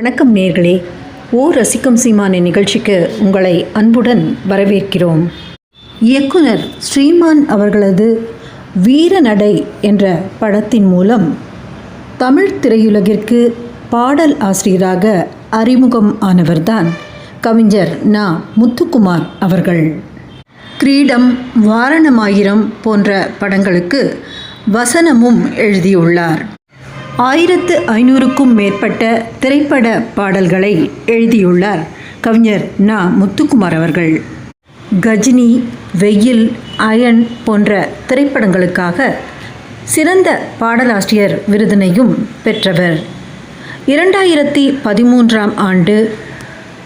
வணக்கம் நேர்களே. ஓ ரசிக்கும் சீமானின் நிகழ்ச்சிக்கு உங்களை அன்புடன் வரவேற்கிறோம். இயக்குனர் ஸ்ரீமான் அவர்களது வீரநடை என்ற படத்தின் மூலம் தமிழ் திரையுலகிற்கு பாடல் ஆசிரியராக அறிமுகம் ஆனவர்தான் கவிஞர் நா. முத்துக்குமார் அவர்கள். கிரீடம் வாரணமாயிரம் போன்ற படங்களுக்கு வசனமும் எழுதியுள்ளார். ஆயிரத்து ஐநூறுக்கும் மேற்பட்ட திரைப்பட பாடல்களை எழுதியுள்ளார் கவிஞர் நா. முத்துக்குமார் அவர்கள். கஜினி வெயில் அயன் போன்ற திரைப்படங்களுக்காக சிறந்த பாடலாசிரியர் விருதினையும் பெற்றவர். இரண்டாயிரத்தி பதிமூன்றாம் ஆண்டு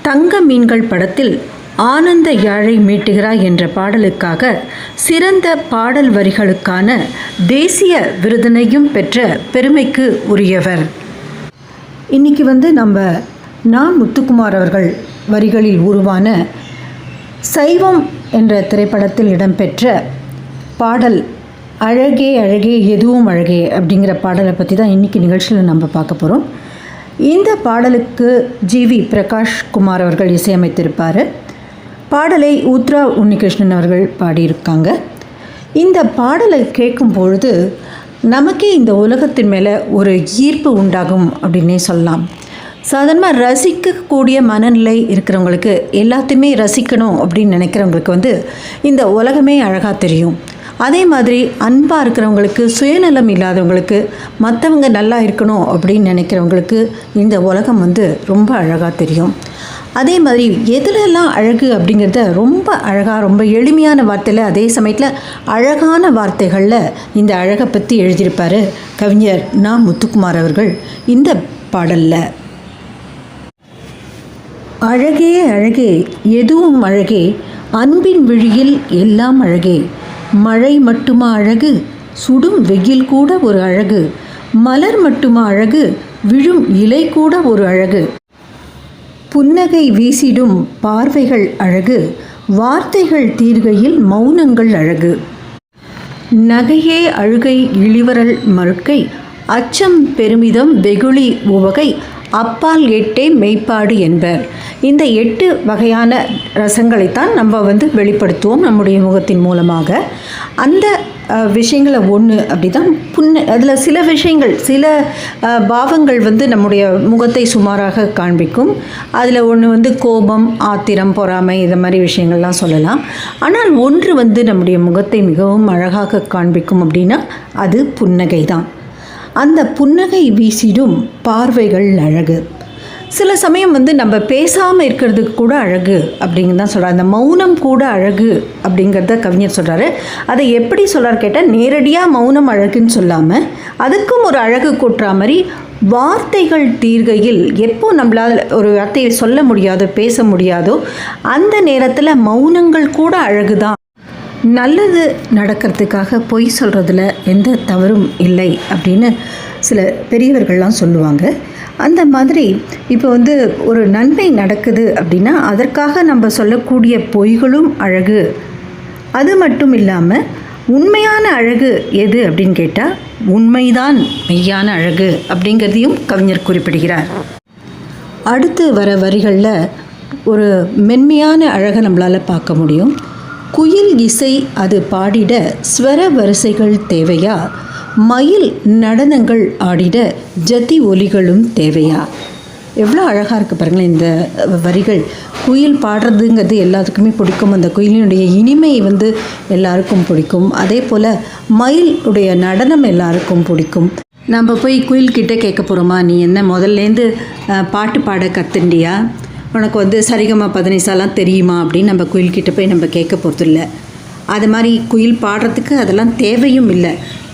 தங்க மீன்கள் படத்தில் ஆனந்த யாழை மீட்டுகிறாய் என்ற பாடலுக்காக சிறந்த பாடல் வரிகளுக்கான தேசிய விருதினையும் பெற்ற பெருமைக்கு உரியவர். இன்னைக்கு வந்து நம்ம நான் முத்துக்குமார் அவர்கள் வரிகளில் உருவான சைவம் என்ற திரைப்படத்தில் இடம்பெற்ற பாடல் அழகே அழகே எதுவும் அழகே அப்படிங்கிற பாடலை பற்றி தான் இன்றைக்கி நிகழ்ச்சியில் நம்ம பார்க்க போகிறோம் இந்த பாடலுக்கு ஜிவி பிரகாஷ் குமார் அவர்கள் இசையமைத்திருப்பார். பாடலை உத்ரா உன்னிகிருஷ்ணன் அவர்கள் பாடியிருக்காங்க. இந்த பாடலை கேட்கும் பொழுது நமக்கே இந்த உலகத்தின் மேலே ஒரு ஈர்ப்பு உண்டாகும் அப்படின்னே சொல்லலாம். சாதாரணமாக ரசிக்கக்கூடிய மனநிலை இருக்கிறவங்களுக்கு எல்லாத்தையுமே ரசிக்கணும் அப்படின்னு நினைக்கிறவங்களுக்கு வந்து இந்த உலகமே அழகாக தெரியும். அதே மாதிரி அன்பாக இருக்கிறவங்களுக்கு சுயநலம் இல்லாதவங்களுக்கு மற்றவங்க நல்லா இருக்கணும் அப்படின்னு நினைக்கிறவங்களுக்கு இந்த உலகம் வந்து ரொம்ப அழகாக தெரியும். அதே மாதிரி எதுலெல்லாம் அழகு அப்படிங்கிறத ரொம்ப அழகாக ரொம்ப எளிமையான வார்த்தையில் அதே சமயத்தில் அழகான வார்த்தைகளில் இந்த அழகை பற்றி எழுதியிருப்பார் கவிஞர் நா. முத்துக்குமார் அவர்கள் இந்த பாடலில். அழகே அழகே எதுவும் அழகே அன்பின் விழியில் எல்லாம் அழகே மழை மட்டுமா அழகு சுடும் வெயில் கூட ஒரு அழகு மலர் மட்டுமா அழகு விழும் இலை கூட ஒரு அழகு. புன்னகை வீசிடும் பார்வைகள் அழகு வார்த்தைகள் தீர்கையில் மௌனங்கள் அழகு. நகையே அழுகை இழிவரல் மறுக்கை அச்சம் பெருமிதம் வெகுளி உவகை அப்பால் எட்டே மெய்ப்பாடு என்பர். இந்த எட்டு வகையான ரசங்களைத்தான் நம்ம வந்து வெளிப்படுத்துவோம் நம்முடைய முகத்தின் மூலமாக. அந்த விஷயங்களை ஒன்று அப்படி தான் புண்ணு அதில் சில விஷயங்கள் சில பாவங்கள் வந்து நம்முடைய முகத்தை சுமாராக காண்பிக்கும். அதில் ஒன்று வந்து கோபம் ஆத்திரம் பொறாமை இந்த மாதிரி விஷயங்கள்லாம் சொல்லலாம். ஆனால் ஒன்று வந்து நம்முடைய முகத்தை மிகவும் அழகாக காண்பிக்கும் அப்படின்னா அது புன்னகை தான் அந்த புன்னகை வீசிடும் பார்வைகள் அழகு. சில சமயம் வந்து நம்ம பேசாமல் இருக்கிறதுக்கு கூட அழகு அப்படிங்கிறது தான் சொல்கிறார் அந்த மௌனம் கூட அழகு அப்படிங்கிறத கவிஞர் சொல்கிறாரு அதை எப்படி சொல்கிறார் கேட்டால் நேரடியாக மௌனம் அழகுன்னு சொல்லாமல் அதுக்கும் ஒரு அழகு கூட்டுற மாதிரி வார்த்தைகள் தீர்கையில் எப்போ நம்மளால் ஒரு வார்த்தையை சொல்ல முடியாதோ பேச முடியாதோ அந்த நேரத்தில் மௌனங்கள் கூட அழகு தான் நல்லது நடக்கிறதுக்காக பொய் சொல்கிறதுல எந்த தவறும் இல்லை அப்படின்னு சில பெரியவர்கள்லாம் சொல்லுவாங்க. அந்த மாதிரி இப்போ வந்து ஒரு நன்மை நடக்குது அப்படின்னா அதற்காக நம்ம சொல்லக்கூடிய பொய்களும் அழகு. அது மட்டும் இல்லாமல் உண்மையான அழகு எது அப்படின்னு கேட்டால் உண்மைதான் மெய்யான அழகு அப்படிங்கிறதையும் கவிஞர் குறிப்பிடுகிறார். அடுத்து வர வரிகளில் ஒரு மென்மையான அழகை நம்மளால் பார்க்க முடியும். குயில் இசை அது பாடிட ஸ்வர வரிசைகள் தேவையா? மயில் நடனங்கள் ஆடிட ஜதி ஒலிகளும் தேவையா? எவ்வளோ அழகாக இருக்குது பாருங்களேன் இந்த வரிகள். குயில் பாடுறதுங்கிறது எல்லாத்துக்குமே பிடிக்கும். அந்த குயிலினுடைய இனிமை வந்து எல்லாருக்கும் பிடிக்கும். அதே போல் மயில் உடைய நடனம் எல்லாருக்கும் பிடிக்கும். நம்ம போய் குயில்கிட்ட கேட்க போகிறோமா நீ என்ன முதல்லேருந்து பாட்டு பாட கற்றுண்டியா உனக்கு வந்து சரிகமா பதனிசாலாம் தெரியுமா அப்படின்னு நம்ம குயில்கிட்ட போய் நம்ம கேட்க போகிறதில்ல அது மாதிரி குயில் பாடுறதுக்கு அதெல்லாம் தேவையும் இல்லை.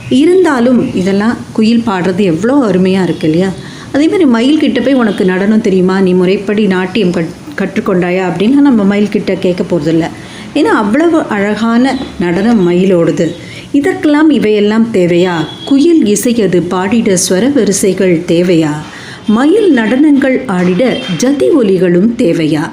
இருந்தாலும் இதெல்லாம் குயில் பாடுறது எவ்வளோ அருமையாக இருக்கு இல்லையா? அதே மாதிரி மயில்கிட்ட போய் உனக்கு நடனம் தெரியுமா? நீ முறைப்படி நாட்டியம் கட் கற்றுக்கொண்டாயா? அப்படின்னா நம்ம மயில்கிட்ட கேட்க போகிறதில்ல ஏன்னா அவ்வளவு அழகான நடனம் மயிலோடுது. இதற்கெல்லாம் இவையெல்லாம் தேவையா? குயில் இசையது பாடிட ஸ்வர வரிசைகள் தேவையா? மயில் நடனங்கள் ஆடிட ஜதி ஒலிகளும் தேவையா?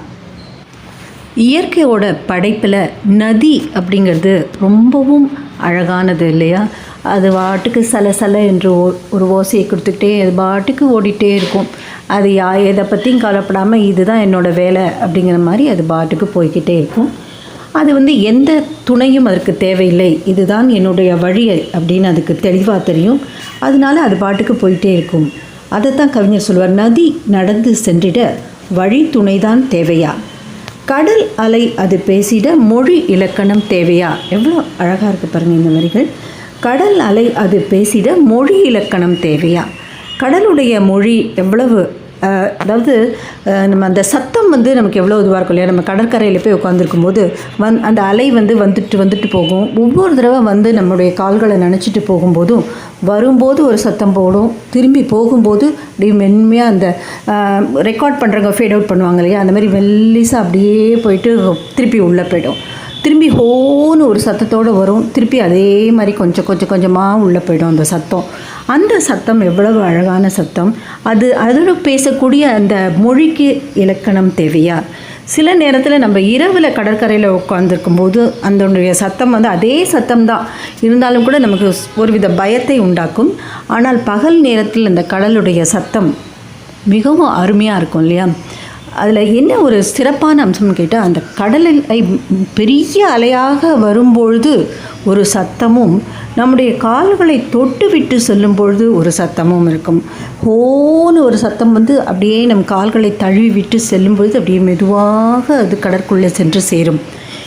இயற்கையோட படைப்பில் நதி அப்படிங்கிறது ரொம்பவும் அழகானது இல்லையா? அது பாட்டுக்கு சல சல என்று ஓ- ஒரு ஓசையை கொடுத்துக்கிட்டே அது பாட்டுக்கு ஓடிட்டே இருக்கும். அது யா எதை பற்றியும் கவலைப்படாமல் இதுதான் என்னோடய வேலை அப்படிங்கிற மாதிரி அது பாட்டுக்கு போய்கிட்டே இருக்கும். அது வந்து எந்த துணையும் அதற்கு தேவையில்லை. இதுதான் என்னுடைய வழி அப்படின்னு அதுக்கு தெளிவாக தெரியும். அதனால அது பாட்டுக்கு போயிட்டே இருக்கும். அதைத்தான் கவிஞர் சொல்வார் நதி நடந்து சென்றிட வழி துணைதான் தேவையா? கடல் அலை அது பேசிட மொழி இலக்கணம் தேவையா? எவ்வளோ அழகாக இருக்குது பாருங்கள் இந்த வரிகள். கடல் அலை அது பேசிட மொழி இலக்கணம் தேவையா? கடலுடைய மொழி எவ்வளவு அதாவது நம்ம அந்த சத்தம் வந்து நமக்கு எவ்வளோ இதுவாக இருக்கும் இல்லையா? நம்ம கடற்கரையில் போய் உட்காந்துருக்கும் போது வந் அந்த அலை வந்து வந்துட்டு வந்துட்டு போகும். ஒவ்வொரு தடவை வந்து நம்முடைய கால்களை நினச்சிட்டு போகும்போதும் வரும்போது ஒரு சத்தம் போடும். திரும்பி போகும்போது அப்படியே மென்மையாக அந்த ரெக்கார்ட் பண்ணுறவங்க ஃபேட் அவுட் பண்ணுவாங்க இல்லையா? அந்த மாதிரி மெல்லிசாக அப்படியே போயிட்டு திருப்பி உள்ளே போயிடும். திரும்பி ஹோன்னு ஒரு சத்தத்தோடு வரும். திருப்பி அதே மாதிரி கொஞ்சம் கொஞ்சம் கொஞ்சமாக உள்ளே போயிடும் அந்த சத்தம். அந்த சத்தம் எவ்வளவு அழகான சத்தம். அது அதோட பேசக்கூடிய அந்த மொழிக்கு இலக்கணம் தேவையா? சில நேரத்தில் நம்ம இரவில் கடற்கரையில் உட்காந்துருக்கும் போது அதனுடைய சத்தம் வந்து அதே சத்தம் தான். இருந்தாலும் கூட நமக்கு ஒருவித பயத்தை உண்டாக்கும். ஆனால் பகல் நேரத்தில் அந்த கடலுடைய சத்தம் மிகவும் அருமையாக இருக்கும் இல்லையா? அதில் என்ன ஒரு சிறப்பான அம்சம்னு கேட்டால் அந்த கடலை பெரிய அலையாக வரும்பொழுது ஒரு சத்தமும் நம்முடைய கால்களை தொட்டு விட்டு செல்லும் பொழுது ஒரு சத்தமும் இருக்கும். ஹோன்னு ஒரு சத்தம் வந்து அப்படியே நம் கால்களை தழுவி விட்டு செல்லும் பொழுது அப்படியே மெதுவாக அது கடற்குள்ளே சென்று சேரும்.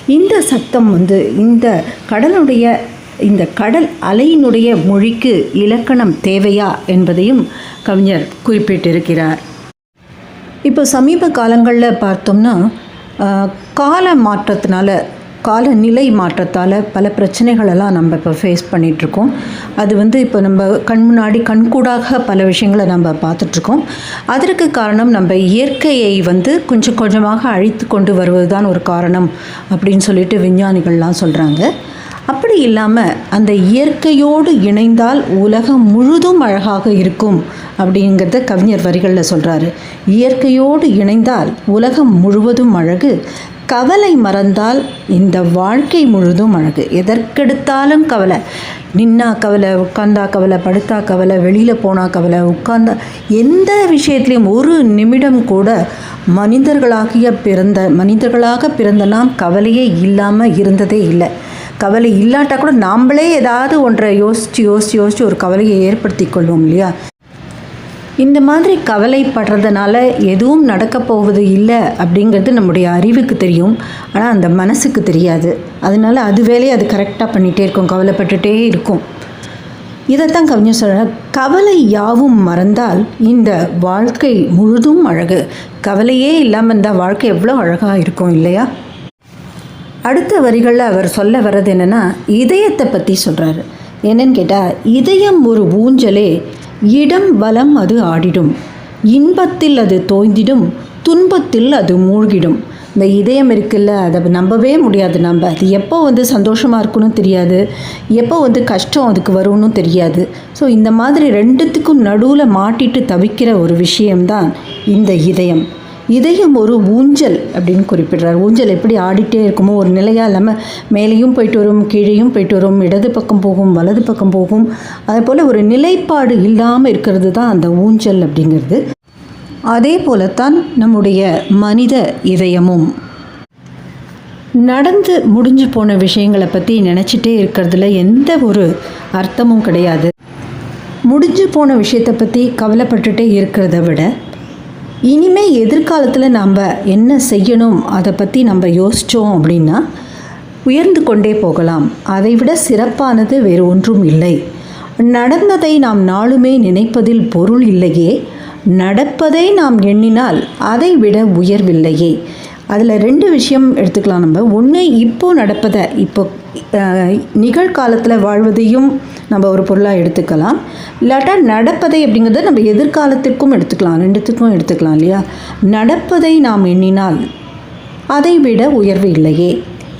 இந்த சத்தம் வந்து இந்த கடலுடைய இந்த கடல் அலையினுடைய மொழிக்கு இலக்கணம் தேவையா என்பதையும் கவிஞர் குறிப்பிட்டிருக்கிறார். இப்போ சமீப காலங்களில் பார்த்தோம்னா கால மாற்றத்தினால காலநிலை மாற்றத்தால் பல பிரச்சனைகளெல்லாம் நம்ம இப்போ ஃபேஸ் பண்ணிகிட்ருக்கோம் அது வந்து இப்போ நம்ம கண் முன்னாடி கண்கூடாக பல விஷயங்களை நம்ம பார்த்துட்ருக்கோம் அதற்கு காரணம் நம்ம இயற்கையை வந்து கொஞ்சம் கொஞ்சமாக அழித்து கொண்டு வருவது தான் ஒரு காரணம் அப்படின்னு சொல்லிட்டு விஞ்ஞானிகள்லாம் சொல்கிறாங்க அப்படி இல்லாமல் அந்த இயற்கையோடு இணைந்தால் உலகம் முழுதும் அழகாக இருக்கும் அப்படிங்கிறத கவிஞர் வரிகளில் சொல்கிறாரு இயற்கையோடு இணைந்தால் உலகம் முழுவதும் அழகு கவலை மறந்தால் இந்த வாழ்க்கை முழுதும் அழகு. எதற்கெடுத்தாலும் கவலை. நின்னா கவலை உட்காந்தா கவலை படுத்தா கவலை வெளியில் போனால் கவலை உட்கார்ந்தா எந்த விஷயத்துலையும் ஒரு நிமிடம் கூட மனிதர்களாகிய பிறந்த மனிதர்களாக பிறந்த நாம் கவலையே இல்லாமல் இருந்ததே இல்லை. கவலை இல்லாட்டா கூட நாம்ளே ஏதாவது ஒன்றை யோசித்து யோசித்து யோசித்து ஒரு கவலையை ஏற்படுத்தி கொள்வோம் இல்லையா? இந்த மாதிரி கவலைப்படுறதுனால எதுவும் நடக்கப் போவது இல்லை அப்படிங்கிறது நம்முடைய அறிவுக்கு தெரியும். ஆனால் அந்த மனசுக்கு தெரியாது. அதனால அது வேலையை அது கரெக்டாக பண்ணிகிட்டே இருக்கும் கவலைப்பட்டுட்டே இருக்கும். இதைத்தான் கவிஞர் சொல்கிறார் கவலை யாவும் மறந்தால் இந்த வாழ்க்கை முழுதும் அழகு. கவலையே இல்லாமல் இருந்தால் வாழ்க்கை எவ்வளோ அழகாக இருக்கும் இல்லையா? அடுத்த வரிகளில் அவர் சொல்ல வர்றது என்னென்னா இதயத்தை பற்றி சொல்கிறாரு என்னன்னு கேட்டால் இதயம் ஒரு ஊஞ்சலே இடம் வலம் அது ஆடிடும். இன்பத்தில் அது தோய்ந்திடும் துன்பத்தில் அது மூழ்கிடும். இந்த இதயம் இருக்குல்ல அதை நம்பவே முடியாது நம்ம. அது எப்போ வந்து சந்தோஷமாக இருக்குன்னு தெரியாது. எப்போ வந்து கஷ்டம் அதுக்கு வரும்னு தெரியாது. ஸோ இந்த மாதிரி ரெண்டுத்துக்கும் நடுவில் மாட்டிட்டு தவிக்கிற ஒரு விஷயம்தான் இந்த இதயம். இதயம் ஒரு ஊஞ்சல் அப்படின்னு குறிப்பிடுறார். ஊஞ்சல் எப்படி ஆடிட்டே இருக்குமோ ஒரு நிலையாக இல்லாமல் மேலேயும் போயிட்டு வரும் கீழேயும் போயிட்டு வரும் இடது பக்கம் போகும் வலது பக்கம் போகும். அதே போல் ஒரு நிலைப்பாடு இல்லாமல் இருக்கிறது தான் அந்த ஊஞ்சல் அப்படிங்கிறது. அதே போலத்தான் நம்முடைய மனித இதயமும். நடந்து முடிஞ்சு போன விஷயங்களை பற்றி நினச்சிட்டே இருக்கிறதுல எந்த ஒரு அர்த்தமும் கிடையாது. முடிஞ்சு போன விஷயத்தை பற்றி கவலைப்பட்டுட்டே இருக்கிறத விட இனிமே எதிர்காலத்தில் நம்ம என்ன செய்யணும்? அதை பற்றி நம்ம யோசித்தோம் அப்படின்னா உயர்ந்து கொண்டே போகலாம். அதைவிட சிறப்பானது வேறு ஒன்றும் இல்லை. நடந்ததை நாம் நாளுமே நினைப்பதில் பொருள் இல்லையே. நடப்பதை நாம் எண்ணினால் அதை விட உயர்வில்லையே. அதில் ரெண்டு விஷயம் எடுத்துக்கலாம் நம்ம. ஒன்று இப்போது நடப்பதை இப்போ நிகழ்காலத்தில் வாழ்வதையும் நம்ம ஒரு பொருளாக எடுத்துக்கலாம். இல்லாட்டா நடப்பதை அப்படிங்கிறத நம்ம எதிர்காலத்திற்கும் எடுத்துக்கலாம். ரெண்டுத்துக்கும் எடுத்துக்கலாம் இல்லையா? நடப்பதை நாம் எண்ணினால் அதை விட உயர்வு இல்லையே.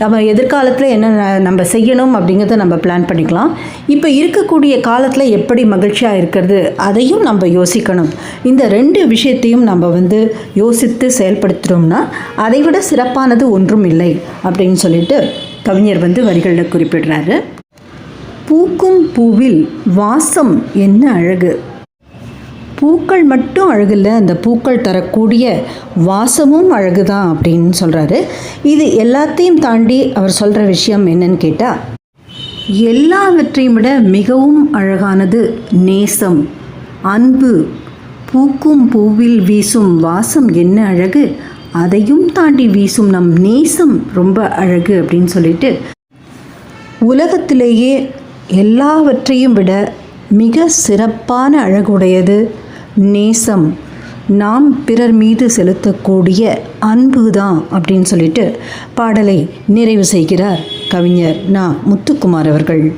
நம்ம எதிர்காலத்தில் என்ன நம்ம செய்யணும் அப்படிங்கிறத நம்ம பிளான் பண்ணிக்கலாம். இப்போ இருக்கக்கூடிய காலத்தில் எப்படி மகிழ்ச்சியாக இருக்கிறது அதையும் நம்ம யோசிக்கணும். இந்த ரெண்டு விஷயத்தையும் நம்ம வந்து யோசித்து செயல்படுத்துகிறோம்னா அதை விட சிறப்பானது ஒன்றும் இல்லை அப்படின்னு சொல்லிட்டு கவிஞர் வந்து வரிகளில் குறிப்பிடுறாரு. பூக்கும் பூவில் வாசம் என்ன அழகு? பூக்கள் மட்டும் அழகில்ல அந்த பூக்கள் தரக்கூடிய வாசமும் அழகு தான் அப்படின்னு சொல்கிறாரு இது எல்லாத்தையும் தாண்டி அவர் சொல்கிற விஷயம் என்னன்னு கேட்டால் எல்லாவற்றையும் விட மிகவும் அழகானது நேசம் அன்பு. பூக்கும் பூவில் வீசும் வாசம் என்ன அழகு? அதையும் தாண்டி வீசும் நம் நேசம் ரொம்ப அழகு அப்படின்னு சொல்லிட்டு உலகத்திலேயே எல்லாவற்றையும் விட மிக சிறப்பான அழகுடையது நேசம். நாம் பிறர் மீது செலுத்தக்கூடிய அன்பு தான் அப்படின்னு சொல்லிட்டு பாடலை நிறைவு செய்கிறார் கவிஞர் நா. முத்துக்குமார் அவர்கள்.